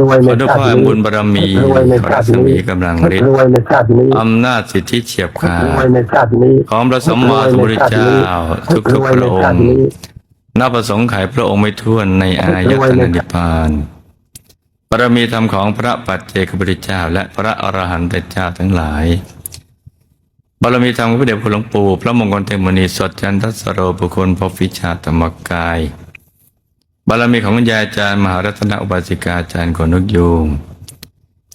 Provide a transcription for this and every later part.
รวยขในอด้วยชาพติระนี้บุญบารมีรวยในขอชารัติศมีนี้กำลังฤทรธิ์วยในชาตินี้อำนาจสิทธิเฉียบขารวยดในชาตินี้ของพระสัมมาสัมพุทธเจ้าทุกรทุกวยพในระองชาติค์นี้นับประสงค์ไขพระองค์ไม่ท้วนในอายตนะนิพพานบารมีธรรมของพระปัจเจกพุทธเจ้า และพระอรหันตเจ้าทั้งหลายบารมีธรรมของพระเดชคุณหลวงปู่พระมงคลเทมุนีสดจันทสโรบุคคลพบวิชาธรรมกาย บารมีของยายอาจารย์ มหารัตนอุบาสิกาอาจารย์ขนนกยูง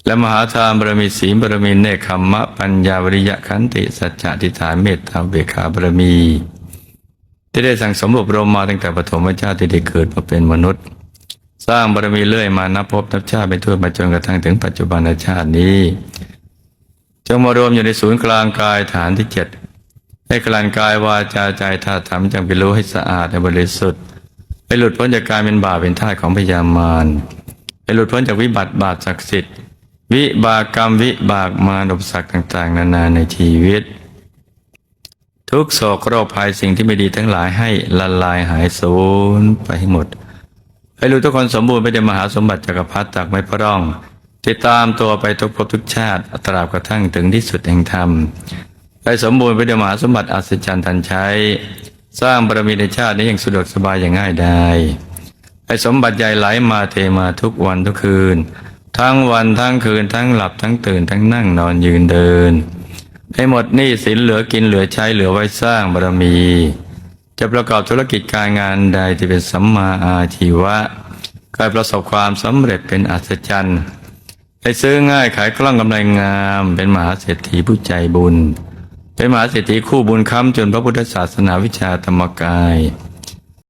และมหาทานบารมีศีลบารมีเนคขมมะปัญญาวริยะขันติ สัจจะทิฏฐานเมตตาเบขาบารมี ที่ได้สั่งสมอบรมมาตั้งแต่ปฐมชาติที่ได้เกิดมาเป็นมนุษย์ สร้างบารมีเรื่อยมานับพบนับชาติไปทั่วมาจนกระทั่งถึงปัจจุบันชาตินี้จงมารวมอยู่ในศูนย์กลางกายฐานที่เจ็ดให้กลั่นกายวาจาใจธาตุธรรมจำเป็นรู้ให้สะอาดและบริสุทธิ์ ให้หลุดพ้นจากการเป็นบาปเป็นทาสของพยามารให้หลุดพ้นจากวิบัติบาปศักดิ์สิทธิ์ วิบากกรรมวิบากมารอุปสรรคต่าง ๆ นานาในชีวิต ทุกโศกโรคภัยสิ่งที่ไม่ดีทั้งหลายให้ละลายหายสูญไปให้หมดให้รู้ทุกคนสมบูรณ์ไปด้วยมหาสมบัติจักรพรรดิจากไม่พร่อง ติดตามตัวไปทุกภพทุกชาติตราบกระทั่งถึงที่สุดแห่งธรรมให้สมบูรณ์ไปด้วยมหาสมบัติอัศจรรย์ทันใช้ สร้างบารมีในชาตินี้อย่างสะดวกสบายอย่างง่ายได้ให้สมบัติใหญ่ไหลมาเทมาทุกวันทุกคืน ทั้งวันทั้งคืนทั้งหลับทั้งตื่นทั้งนั่งนอนยืนเดินให้หมดหนี้สินเหลือกินเหลือใช้เหลือไว้สร้างบารมี จะประกอบธุรกิจการงานใดที่เป็นสัมมาอาชีวะกายประสบความสำเร็จเป็นอัศจรรย์ให้ซื้อง่ายขายคล่องกำไรงามเป็นมหาเศรษฐีผู้ใจบุญ เป็นมหาเศรษฐีคู่บุญค้ำจนพระพุทธศาสนาวิชาธรรมกาย